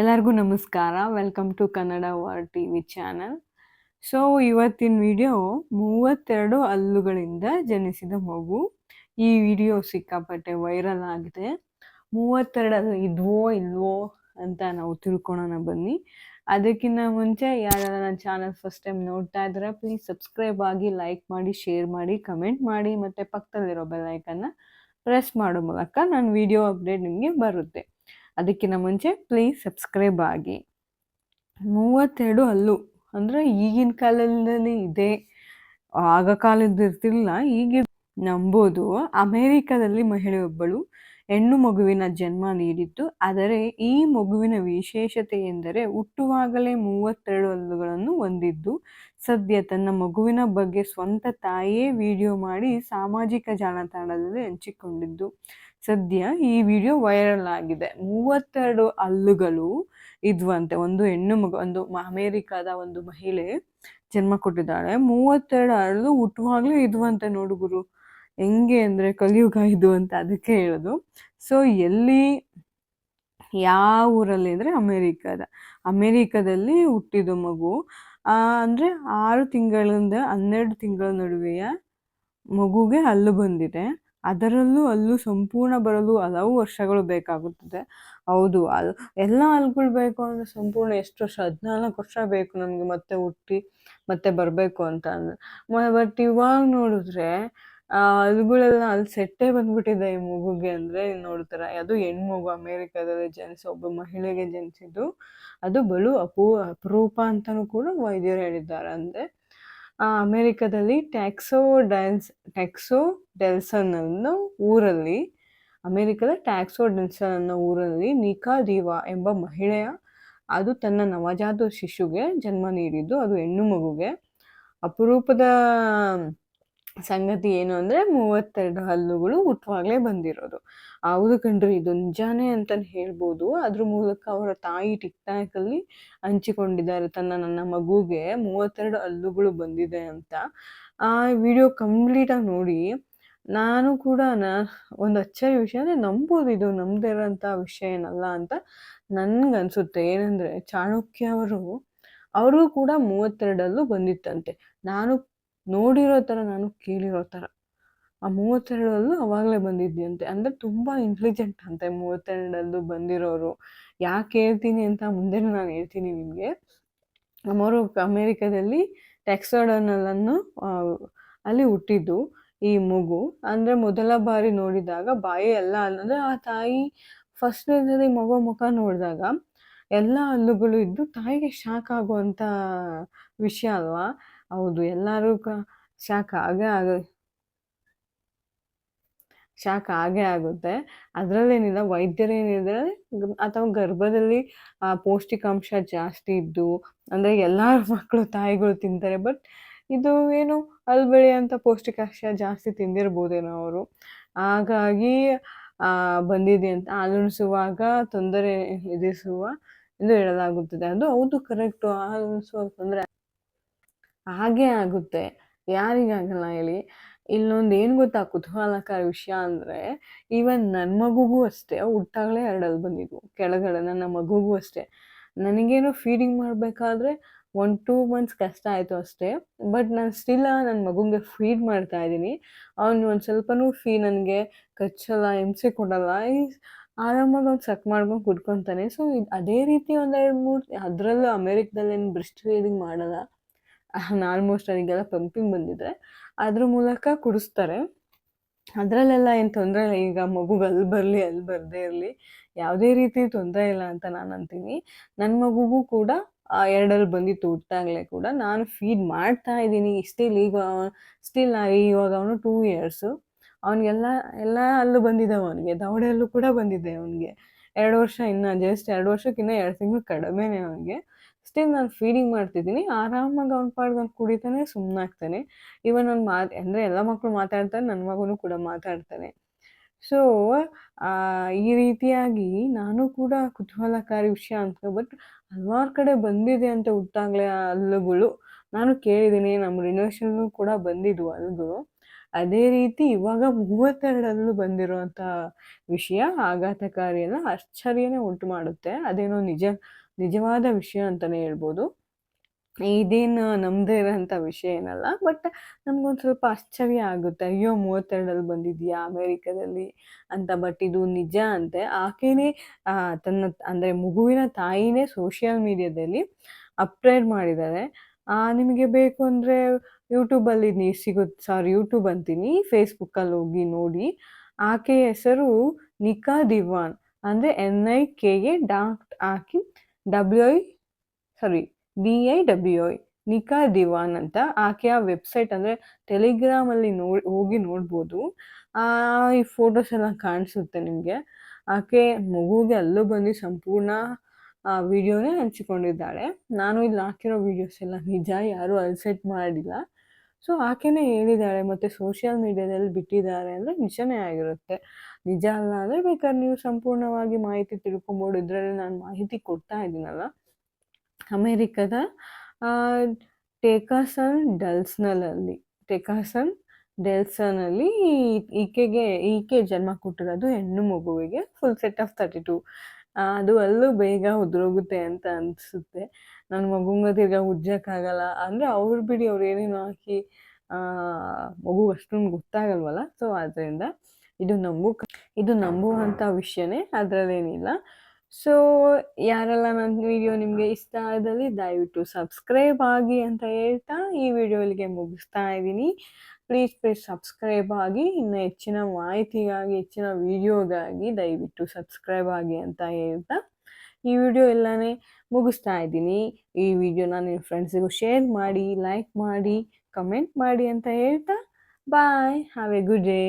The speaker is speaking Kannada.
ಎಲ್ಲರಿಗೂ ನಮಸ್ಕಾರ. ವೆಲ್ಕಮ್ ಟು ಕನ್ನಡ ವಾರ್ ಟಿ ವಿ ಚಾನಲ್ ಸೊ ಇವತ್ತಿನ ವಿಡಿಯೋ ಮೂವತ್ತೆರಡು ಹಲ್ಲುಗಳಿಂದ ಜನಿಸಿದ ಮಗು. ಈ ವಿಡಿಯೋ ಸಿಕ್ಕಾಪಟ್ಟೆ ವೈರಲ್ ಆಗಿದೆ. ಮೂವತ್ತೆರಡು ಇದ್ವೋ ಇಲ್ವೋ ಅಂತ ನಾವು ತಿಳ್ಕೊಳೋಣ ಬನ್ನಿ. ಅದಕ್ಕಿಂತ ಮುಂಚೆ ಯಾರೆಲ್ಲ ನನ್ನ ಚಾನಲ್ ಫಸ್ಟ್ ಟೈಮ್ ನೋಡ್ತಾ ಇದ್ರೆ ಪ್ಲೀಸ್ ಸಬ್ಸ್ಕ್ರೈಬ್ ಆಗಿ ಲೈಕ್ ಮಾಡಿ ಶೇರ್ ಮಾಡಿ ಕಮೆಂಟ್ ಮಾಡಿ, ಮತ್ತು ಪಕ್ಕದಲ್ಲಿರೋ ಬೆಲ್ಲೈಕನ್ನ ಪ್ರೆಸ್ ಮಾಡೋ ಮೂಲಕ ನನ್ನ ವಿಡಿಯೋ ಅಪ್ಡೇಟ್ ನಿಮಗೆ ಬರುತ್ತೆ. ಅದಕ್ಕಿಂತ ಮುಂಚೆ ಪ್ಲೀಸ್ ಸಬ್ಸ್ಕ್ರೈಬ್ ಆಗಿ. ಮೂವತ್ತೆರಡು ಹಲ್ಲು ಅಂದರೆ ಈಗಿನ ಕಾಲದಲ್ಲಿ ಇದೆ. ಆಗ ಕಾಲದ್ದು ಇರ್ತಿಲ್ಲ ಈಗ ನಂಬೋದು. ಅಮೇರಿಕಾದಲ್ಲಿ ಮಹಿಳೆಯೊಬ್ಬಳು ಹೆಣ್ಣು ಮಗುವಿನ ಜನ್ಮ ನೀಡಿತ್ತು. ಆದರೆ ಈ ಮಗುವಿನ ವಿಶೇಷತೆ ಎಂದರೆ ಹುಟ್ಟುವಾಗಲೇ ಮೂವತ್ತೆರಡು ಹಲ್ಲುಗಳನ್ನು ಹೊಂದಿದ್ದು. ಸದ್ಯ ತನ್ನ ಮಗುವಿನ ಬಗ್ಗೆ ಸ್ವಂತ ತಾಯಿಯೇ ವಿಡಿಯೋ ಮಾಡಿ ಸಾಮಾಜಿಕ ಜಾಲತಾಣದಲ್ಲಿ ಹಂಚಿಕೊಂಡಿದ್ದು. ಸದ್ಯ ಈ ವಿಡಿಯೋ ವೈರಲ್ ಆಗಿದೆ. ಮೂವತ್ತೆರಡು ಹಲ್ಲುಗಳು ಇದ್ವಂತೆ. ಒಂದು ಹೆಣ್ಣು ಮಗು, ಒಂದು ಅಮೇರಿಕಾದ ಒಂದು ಮಹಿಳೆ ಜನ್ಮ ಕೊಟ್ಟಿದ್ದಾಳೆ. ಮೂವತ್ತೆರಡು ಹಲ್ಲು ಹುಟ್ಟುವಾಗ್ಲೂ ಇದ್ವಂತೆ ನೋಡುಗುರು ಹೆಂಗೆ ಅಂದರೆ ಕಲಿಯುಗ ಇದು ಅಂತ ಅದಕ್ಕೆ ಹೇಳೋದು. ಸೊ ಎಲ್ಲಿ, ಯಾವ ಊರಲ್ಲಿ ಅಂದರೆ ಅಮೇರಿಕಾದ. ಅಮೇರಿಕಾದಲ್ಲಿ ಹುಟ್ಟಿದ ಮಗು ಅಂದ್ರೆ ಆರು ತಿಂಗಳಿಂದ ಹನ್ನೆರಡು ತಿಂಗಳ ನಡುವೆಯ ಮಗುಗೆ ಹಲ್ಲು ಬಂದಿದೆ. ಅದರಲ್ಲೂ ಅಲ್ಲೂ ಸಂಪೂರ್ಣ ಬರಲು ಹಲವು ವರ್ಷಗಳು ಬೇಕಾಗುತ್ತದೆ. ಹೌದು ಎಲ್ಲ ಹಲ್ಲುಗಳು ಬೇಕು ಅಂದರೆ ಸಂಪೂರ್ಣ ಎಷ್ಟು ವರ್ಷ? ಹದಿನಾಲ್ಕು ವರ್ಷ ಬೇಕು ನಮಗೆ ಮತ್ತೆ ಹುಟ್ಟಿ ಮತ್ತೆ ಬರಬೇಕು ಅಂತ ಅಂದರೆ. ಬಟ್ ಇವಾಗ ನೋಡಿದ್ರೆ ಆ ಹಲ್ಲುಗಳೆಲ್ಲ ಅಲ್ಲಿ ಸೆಟ್ಟೇ ಬಂದ್ಬಿಟ್ಟಿದೆ ಈ ಮಗುಗೆ ಅಂದರೆ ನೋಡ್ತಾರೆ. ಅದು ಹೆಣ್ಮಗು, ಅಮೇರಿಕಾದಲ್ಲಿ ಜನಿಸಿ ಒಬ್ಬ ಮಹಿಳೆಗೆ ಜನಿಸಿದ್ದು. ಅದು ಬಲು ಅಪೂ, ಅಪರೂಪ ಅಂತಲೂ ಕೂಡ ವೈದ್ಯರು ಹೇಳಿದ್ದಾರೆ. ಅಂದರೆ ಅಮೆರಿಕದಲ್ಲಿ ಟ್ಯಾಕ್ಸೋ ಡ್ಯಾನ್ಸ್ ಟ್ಯಾಕ್ಸೋ ಡೆಲ್ಸನ್ ಅನ್ನೋ ಊರಲ್ಲಿ, ಅಮೆರಿಕದ ಟ್ಯಾಕ್ಸೋ ಡೆಲ್ಸನ್ ಅನ್ನೋ ಊರಲ್ಲಿ ನಿಕಾ ದೀವಾ ಎಂಬ ಮಹಿಳೆಯ, ಅದು ತನ್ನ ನವಜಾತ ಶಿಶುಗೆ ಜನ್ಮ ನೀಡಿದ್ದು, ಅದು ಹೆಣ್ಣು ಮಗುಗೆ. ಅಪರೂಪದ ಸಂಗತಿ ಏನು ಅಂದರೆ ಮೂವತ್ತೆರಡು ಹಲ್ಲುಗಳು ಹುಟ್ಟುವಾಗಲೇ ಬಂದಿರೋದು. ಹೌದು ಕಣ್ರಿ, ಇದು ನಿಜಾನೇ ಅಂತಲೇ ಹೇಳ್ಬೋದು. ಅದ್ರ ಮೂಲಕ ಅವರ ತಾಯಿ ಟಿಕ್ ಟಿಕ್ಟಾಕಲ್ಲಿ ಹಂಚಿಕೊಂಡಿದ್ದಾರೆ. ತನ್ನ ನನ್ನ ಮಗುಗೆ ಮೂವತ್ತೆರಡು ಹಲ್ಲುಗಳು ಬಂದಿದೆ ಅಂತ. ಆ ವಿಡಿಯೋ ಕಂಪ್ಲೀಟಾಗಿ ನೋಡಿ, ನಾನು ಕೂಡ ಒಂದು ಅಚ್ಚರಿ ವಿಷಯ ಅಂದರೆ ನಂಬೋದು ಇದು ನಮ್ಮದೇ ವಿಷಯ ಏನಲ್ಲ ಅಂತ ನನಗನ್ಸುತ್ತೆ. ಏನಂದರೆ ಚಾಣಕ್ಯ ಅವರು ಅವ್ರಿಗೂ ಕೂಡ ಮೂವತ್ತೆರಡಲ್ಲೂ ಬಂದಿತ್ತಂತೆ. ನಾನು ನೋಡಿರೋ ಥರ ನಾನು ಕೇಳಿರೋ ಥರ. ಆ ಮೂವತ್ತೆರಡರಲ್ಲೂ ಅವಾಗಲೇ ಬಂದಿದ್ಯಂತೆ. ಅಂದರೆ ತುಂಬ ಇಂಟೆಲಿಜೆಂಟ್ ಅಂತೆ ಮೂವತ್ತೆರಡಲ್ಲೂ ಬಂದಿರೋರು. ಯಾಕೆ ಹೇಳ್ತೀನಿ ಅಂತ ಮುಂದೆ ನಾನು ಹೇಳ್ತೀನಿ ನಿಮಗೆ. ನಮ್ಮವರು ಅಮೇರಿಕಾದಲ್ಲಿ ಟೆಕ್ಸೋಡನಲ್ಲನ್ನು ಅಲ್ಲಿ ಹುಟ್ಟಿದ್ದು ಈ ಮಗು. ಅಂದರೆ ಮೊದಲ ಬಾರಿ ನೋಡಿದಾಗ ಬಾಯಿ ಎಲ್ಲ ಅಂದರೆ ಆ ತಾಯಿ ಫಸ್ಟ್ನೇ ಸರಿ ಮಗು ಮುಖ ನೋಡಿದಾಗ ಎಲ್ಲ ಹಲ್ಲುಗಳು ಇದ್ದು ತಾಯಿಗೆ ಶಾಕ್ ಆಗುವಂಥ ವಿಷಯ ಅಲ್ವಾ? ಹೌದು, ಎಲ್ಲರೂ ಕ, ಶಾಖ ಆಗೇ ಆಗ, ಶಾಖ ಆಗೇ ಆಗುತ್ತೆ. ಅದರಲ್ಲೇನಿಲ್ಲ ವೈದ್ಯರೇನಿದ್ರೆ ಅಥವಾ ಗರ್ಭದಲ್ಲಿ ಪೌಷ್ಟಿಕಾಂಶ ಜಾಸ್ತಿ ಇದ್ದು, ಅಂದರೆ ಎಲ್ಲರ ಮಕ್ಕಳು ತಾಯಿಗಳು ತಿಂತಾರೆ, ಬಟ್ ಇದು ಏನು ಅಲ್ಲಿ ಬೆಳೆಯೋಂಥ ಪೌಷ್ಟಿಕಾಂಶ ಜಾಸ್ತಿ ತಿಂದಿರ್ಬೋದೇನೋ ಅವರು. ಹಾಗಾಗಿ ಬಂದಿದೆ ಅಂತ ಹಾಲುಣಿಸುವಾಗ ತೊಂದರೆ ಎದುರಿಸುವ ಎಂದು ಹೇಳಲಾಗುತ್ತದೆ. ಅದು ಹೌದು ಕರೆಕ್ಟು ಹಾಲುಣಿಸುವಾಗ ತೊಂದರೆ ಹಾಗೆ ಆಗುತ್ತೆ. ಯಾರಿಗಾಗಲ್ಲ ಹೇಳಿ. ಇಲ್ಲೊಂದು ಏನು ಗೊತ್ತಾ ಕುತೂಹಲಕರ ವಿಷಯ ಅಂದರೆ, ಈವನ್ ನನ್ನ ಮಗುಗೂ ಅಷ್ಟೇ, ಹುಟ್ಟಾಗಲೇ ಎರಡಲ್ಲಿ ಬಂದಿದ್ವು. ಕೆಳಗಡೆ ನನ್ನ ಮಗುಗೂ ಅಷ್ಟೇ. ನನಗೇನೋ ಫೀಡಿಂಗ್ ಮಾಡಬೇಕಾದ್ರೆ ಒನ್ ಟೂ ಮಂತ್ಸ್ ಕಷ್ಟ ಆಯಿತು ಅಷ್ಟೇ. ಬಟ್ ನಾನು ಸ್ಟಿಲ್ಲ ನನ್ನ ಮಗುಗೆ ಫೀಡ್ ಮಾಡ್ತಾ ಇದ್ದೀನಿ. ಅವ್ನು ಒಂದು ಸ್ವಲ್ಪನೂ ಫೀ ನನಗೆ ಕಚ್ಚಲ್ಲ, ಹಿಂಸೆ ಕೊಡಲ್ಲ. ಈ ಆರಾಮಾಗಿ ಅವ್ನು ಸಕ್ ಮಾಡ್ಕೊಂಡು ಕುಡ್ಕೊತಾನೆ ಸೊ ಅದೇ ರೀತಿ ಒಂದೆರಡು ಮೂರು, ಅದರಲ್ಲೂ ಅಮೇರಿಕದಲ್ಲಿ ಏನು ಬ್ರೆಸ್ಟ್ ಫೀಡಿಂಗ್ ಮಾಡಲ್ಲ. ಆಲ್ಮೋಸ್ಟ್ ಅವರಿಗೆಲ್ಲ ಪಂಪಿಂಗ್ ಬಂದಿದೆ. ಅದ್ರ ಮೂಲಕ ಕುಡಿಸ್ತಾರೆ. ಅದರಲ್ಲೆಲ್ಲ ಏನು ತೊಂದರೆ ಇಲ್ಲ. ಈಗ ಮಗುಗೆ ಅಲ್ಲಿ ಬರಲಿ ಅಲ್ಲಿ ಬರದೇ ಇರಲಿ. ಯಾವುದೇ ರೀತಿ ತೊಂದರೆ ಇಲ್ಲ ಅಂತ ನಾನು ಅಂತೀನಿ. ನನ್ನ ಮಗುಗೂ ಕೂಡ ಎರಡಲ್ಲಿ ಬಂದಿತ್ತು ಹುಟ್ಟಾಗಲೇ ಕೂಡ ನಾನು ಫೀಡ್ ಮಾಡ್ತಾ ಇದ್ದೀನಿ. ಸ್ಟಿಲ್ ಈಗ ಸ್ಟಿಲ್ ಇವಾಗ ಅವನು ಟೂ ಇಯರ್ಸು ಅವನಿಗೆಲ್ಲ, ಎಲ್ಲ ಅಲ್ಲೂ ಬಂದಿದೆ ಅವನಿಗೆ. ದವಡೆಯಲ್ಲೂ ಕೂಡ ಬಂದಿದೆ ಅವನಿಗೆ. ಎರಡು ವರ್ಷ ಇನ್ನು ಜಸ್ಟ್ ಎರಡು ವರ್ಷಕ್ಕಿಂತ ಎರಡು ತಿಂಗಳು ಕಡಿಮೆನೇ ಅವನಿಗೆ. ಸ್ಟಿಲ್ ನಾನು ಫೀಡಿಂಗ್ ಮಾಡ್ತಿದ್ದೀನಿ. ಆರಾಮಾಗಿ ಅವ್ನ ಪಾಡ್ಗೆ ಅವ್ನು ಕುಡಿತಾನೆ ಸುಮ್ಮನಾಗ್ತಾನೆ ಇವನ್ ಅವ್ನು ಮಾತು, ಅಂದರೆ ಎಲ್ಲ ಮಕ್ಕಳು ಮಾತಾಡ್ತಾರೆ ನನ್ನ ಮಗನೂ ಕೂಡ ಮಾತಾಡ್ತಾನೆ. ಸೊ ಈ ರೀತಿಯಾಗಿ ನಾನು ಕೂಡ ಕುತೂಹಲಕಾರಿ ವಿಷಯ ಅಂತ ಬಟ್ ಹಲವಾರು ಕಡೆ ಬಂದಿದೆ ಅಂತ ಹುಟ್ಟಾಗಲೇ ಅಲ್ಲುಗಳು ನಾನು ಕೇಳಿದ್ದೀನಿ ನಮ್ಮ ರಿಲೇಷನ್ನು ಕೂಡ ಬಂದಿದ್ವು ಅಲ್ಲುಗಳು ಅದೇ ರೀತಿ ಇವಾಗ ಮೂವತ್ತೆರಡಲ್ಲೂ ಬಂದಿರುವಂಥ ವಿಷಯ ಆಘಾತಕಾರಿ ಎಲ್ಲ ಆಶ್ಚರ್ಯನೇ ಉಂಟು ಮಾಡುತ್ತೆ. ಅದೇನೋ ನಿಜ ನಿಜವಾದ ವಿಷಯ ಅಂತಲೇ ಹೇಳ್ಬೋದು. ಇದೇನು ನಮ್ಮದೇ ಇರೋಂಥ ವಿಷಯ ಏನಲ್ಲ ಬಟ್ ನಮ್ಗೊಂದು ಸ್ವಲ್ಪ ಆಶ್ಚರ್ಯ ಆಗುತ್ತೆ. ಅಯ್ಯೋ, ಮೂವತ್ತೆರಡಲ್ಲಿ ಬಂದಿದೆಯಾ ಅಮೇರಿಕಾದಲ್ಲಿ ಅಂತ ಬಟ್ ಇದು ನಿಜ ಅಂತೆ. ಆಕೆಯೇ ತನ್ನ, ಅಂದರೆ ಮಗುವಿನ ತಾಯಿನೇ ಸೋಷಿಯಲ್ ಮೀಡಿಯಾದಲ್ಲಿ ಅಪ್ಲೋಡ್ ಮಾಡಿದ್ದಾರೆ. ನಿಮಗೆ ಬೇಕು ಅಂದರೆ ಯೂಟ್ಯೂಬಲ್ಲಿ ನೀ, ಸಿಗುತ್ತೆ ಸಾರಿ ಯೂಟ್ಯೂಬ್ ಅಂತೀನಿ ಫೇಸ್ಬುಕ್ಕಲ್ಲಿ ಹೋಗಿ ನೋಡಿ. ಆಕೆಯ ಹೆಸರು ನಿಕಾ ದಿವಾನ್, ಅಂದರೆ N I K A hockey W sorry B I W I Nika Diwan ಅಂತ. ಆಕೆಯ ವೆಬ್ಸೈಟ್ ಅಂದರೆ ಟೆಲಿಗ್ರಾಮಲ್ಲಿ ನೋಡಿ, ಹೋಗಿ ನೋಡ್ಬೋದು. ಈ ಫೋಟೋಸ್ ಎಲ್ಲ ಕಾಣಿಸುತ್ತೆ ನಿಮಗೆ. ಆಕೆ ಮಗುಗೆ ಅಲ್ಲೂ ಬಂದು ಸಂಪೂರ್ಣ ವಿಡಿಯೋನೇ ಹಂಚಿಕೊಂಡಿದ್ದಾಳೆ. ನಾನು ಇಲ್ಲಿ ಹಾಕಿರೋ ವಿಡಿಯೋಸ್ ಎಲ್ಲ ನಿಜ ಯಾರೂ ಅಲ್ಸೆಟ್ ಮಾಡಿಲ್ಲ. ಸೊ ಆಕೆನೇ ಹೇಳಿದ್ದಾಳೆ ಮತ್ತು ಸೋಷಿಯಲ್ ಮೀಡಿಯಾದಲ್ಲಿ ಬಿಟ್ಟಿದ್ದಾರೆ ಅಂದರೆ ನಿಜನೇ ಆಗಿರುತ್ತೆ. ನಿಜ ಅಲ್ಲ ಅಂದರೆ ಬೇಕಾದ್ರೆ ನೀವು ಸಂಪೂರ್ಣವಾಗಿ ಮಾಹಿತಿ ತಿಳ್ಕೊಬೋದು. ಇದರಲ್ಲಿ ನಾನು ಮಾಹಿತಿ ಕೊಡ್ತಾ ಇದ್ದೀನಲ್ಲ. ಅಮೇರಿಕದ ಟೇಕಾಸನ್ ಡಲ್ಸ್ನಲ್ಲಲ್ಲಿ ಟೆಕಾಸನ್ ಡೆಲ್ಸನಲ್ಲಿ ಈಕೆಗೆ, ಈಕೆ ಜನ್ಮ ಕೊಟ್ಟಿರೋದು ಹೆಣ್ಣು ಮಗುವಿಗೆ full set of thirty two ಅದು ಅಲ್ಲೂ ಬೇಗ ಉದುರೋಗುತ್ತೆ ಅಂತ ಅನಿಸುತ್ತೆ. ನನ್ನ ಮಗುಂಗ ತಿರ್ಗಾ ಉಜ್ಜಕ್ಕಾಗಲ್ಲ ಅಂದರೆ ಅವ್ರು ಬಿಡಿ ಅವ್ರು ಏನೇನೋ ಹಾಕಿ ಮಗು ಅಷ್ಟೊಂದು ಗೊತ್ತಾಗಲ್ವಲ್ಲ? ಸೊ ಆದ್ದರಿಂದ ಇದು ನಂಬು, ಇದು ನಂಬುವಂಥ ವಿಷಯನೇ ಅದರಲ್ಲೇನಿಲ್ಲ. ಸೊ ಯಾರೆಲ್ಲ ನನ್ನ ವಿಡಿಯೋ ನಿಮಗೆ ಇಷ್ಟ ಆದಲ್ಲಿ ದಯವಿಟ್ಟು ಸಬ್ಸ್ಕ್ರೈಬ್ ಆಗಿ ಅಂತ ಹೇಳ್ತಾ ಈ ವಿಡಿಯೋ ಮುಗಿಸ್ತಾ ಇದ್ದೀನಿ. ಪ್ಲೀಸ್ ಪ್ಲೀಸ್ ಸಬ್ಸ್ಕ್ರೈಬ್ ಆಗಿ, ಇನ್ನು ಹೆಚ್ಚಿನ ಮಾಹಿತಿಗಾಗಿ, ಹೆಚ್ಚಿನ ವಿಡಿಯೋಗಾಗಿ ದಯವಿಟ್ಟು ಸಬ್ಸ್ಕ್ರೈಬ್ ಆಗಿ ಅಂತ ಹೇಳ್ತಾ ಈ ವಿಡಿಯೋ ಎಲ್ಲನೇ ಮುಗಿಸ್ತಾ ಇದ್ದೀನಿ. ಈ ವಿಡಿಯೋನ ನಿಮ್ಮ ಫ್ರೆಂಡ್ಸಿಗೂ ಶೇರ್ ಮಾಡಿ ಲೈಕ್ ಮಾಡಿ ಕಮೆಂಟ್ ಮಾಡಿ ಅಂತ ಹೇಳ್ತಾ. Bye have a good day